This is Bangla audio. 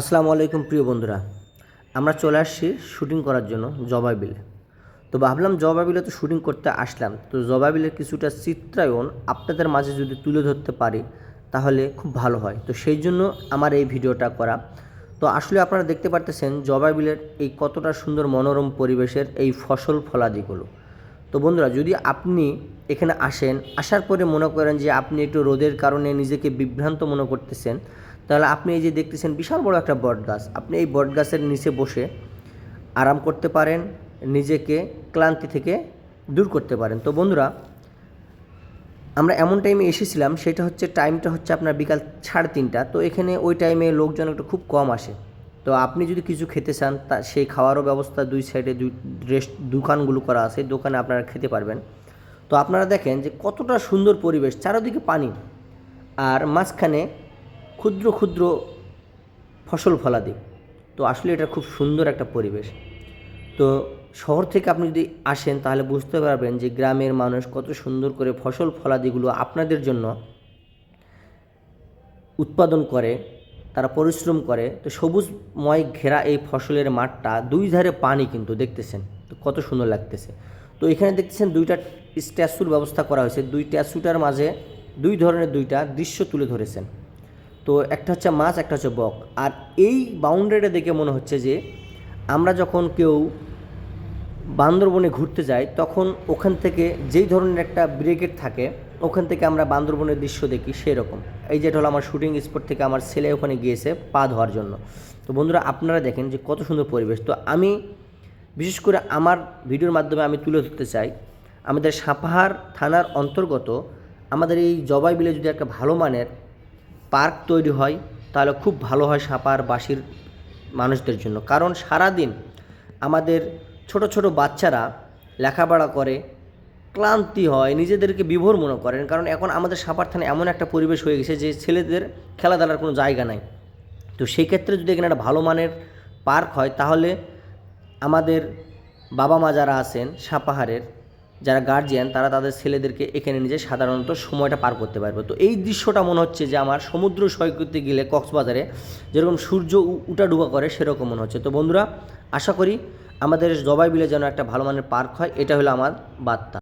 আসসালামু আলাইকুম প্রিয় বন্ধুরা। আমরা চলে আসছি শুটিং করার জন্য জবা বিলে। তো ভাবলাম জবা বিলে তো শুটিং করতে আসলাম। তো জবা বিলের কিছুটা চিত্রায়ন আপনাদের মাঝে যদি তুলে ধরতে পারি, তাহলে খুব ভালো হয়। তো সেই জন্য আমার এই ভিডিওটা করা। তো আসলে আপনারা দেখতে পারতেছেন জবাবিলের এই কতটা সুন্দর মনোরম পরিবেশের এই ফসল ফলাদিগুলো। তো বন্ধুরা, যদি আপনি এখানে আসেন, আসার পরে মনে করেন যে আপনি একটু রোদের কারণে নিজেকে বিভ্রান্ত মনে করতেছেন তাহলে আপনি এই যে দেখতেছেন বিশাল বড় একটা বট গাছ। আপনি এই বট গাছের নিচে বসে আরাম করতে পারেন, নিজেকে ক্লান্তি থেকে দূর করতে পারেন। তো বন্ধুরা, আমরা এমন টাইমে এসেছিলাম, সেটা হচ্ছে টাইমটা হচ্ছে আপনার বিকাল সাড়ে তিনটা। তো এখানে ওই টাইমে লোকজন একটু খুব কম আসে। তো আপনি যদি কিছু খেতে চান, তা সেই খাওয়ারও ব্যবস্থা দুই সাইডে দুই রেস্ট দোকানগুলো করা আছে দোকানে আপনারা খেতে পারবেন। তো আপনারা দেখেন যে কতটা সুন্দর পরিবেশ, চারদিকে পানি। আর মাঝখানে ক্ষুদ্র ক্ষুদ্র ফসল ফলাদি। তো আসলে এটা খুব সুন্দর একটা পরিবেশ। তো শহর থেকে আপনি যদি আসেন, তাহলে বুঝতে পারবেন যে গ্রামের মানুষ কত সুন্দর করে ফসল ফলাদিগুলো আপনাদের জন্য উৎপাদন করে, তারা পরিশ্রম করে। তো সবুজময় ঘেরা এই ফসলের মাঠটা দুই ধারে পানি কিন্তু দেখতেছেন, তো কত সুন্দর লাগতেছে। তো এখানে দেখতেছেন দুইটা স্ট্যাচুর ব্যবস্থা করা হয়েছে। দুই স্ট্যাচুটার মাঝে দুই ধরনের দুইটা দৃশ্য তুলে ধরেছেন। তো একটা হচ্ছে মাছ, একটা হচ্ছে বক। আর এই বাউন্ডারিটা দেখে মনে হচ্ছে যে, আমরা যখন কেউ বান্দরবনে ঘুরতে যাই, তখন ওখান থেকে যেই ধরনের একটা ব্রিগেড থাকে, ওখান থেকে আমরা বান্দরবনের দৃশ্য দেখি সেরকম। এই যেটা হলো আমার শুটিং স্পট থেকে আমার ছেলে ওখানে গিয়েছে পা ধোয়ার জন্য। তো বন্ধুরা, আপনারা দেখেন যে কত সুন্দর পরিবেশ। তো আমি, বিশেষ করে আমার ভিডিওর মাধ্যমে আমি তুলে ধরতে চাই, আমাদের সাপাহার থানার অন্তর্গত আমাদের এই জবাই বিলে যদি একটা ভালো মানের পার্ক তৈরি হয়, তাহলে খুব ভালো হয় সাপার বাসির মানুষদের জন্য। কারণ সারাদিন আমাদের ছোট ছোট বাচ্চারা লেখাপড়া করে, ক্লান্তি হয়, নিজেদেরকে বিভোর মনে করেন। কারণ এখন আমাদের সাপার থানে এমন একটা পরিবেশ হয়ে গেছে যে ছেলেদের খেলাধুলার কোনো জায়গা নাই। তো সেই ক্ষেত্রে যদি এখানে একটা ভালো মানের পার্ক হয়, তাহলে আমাদের বাবা মা যারা আছেন, সাপাহারের যারা গার্জিয়ান তারা তাদের ছেলেদেরকে এখানে নিজে সাধারণত সময়টা পার করতে পারবে। তো এই দৃশ্যটা মনে হচ্ছে যে আমার সমুদ্র সৈকতে গেলে কক্সবাজারে যেরকম সূর্য উটা ডুবা করে সেরকম মনে হচ্ছে। তো বন্ধুরা, আশা করি আমাদের জবাই বিলে যেন একটা ভালো মানের পার্ক হয়, এটা হলো আমার বার্তা।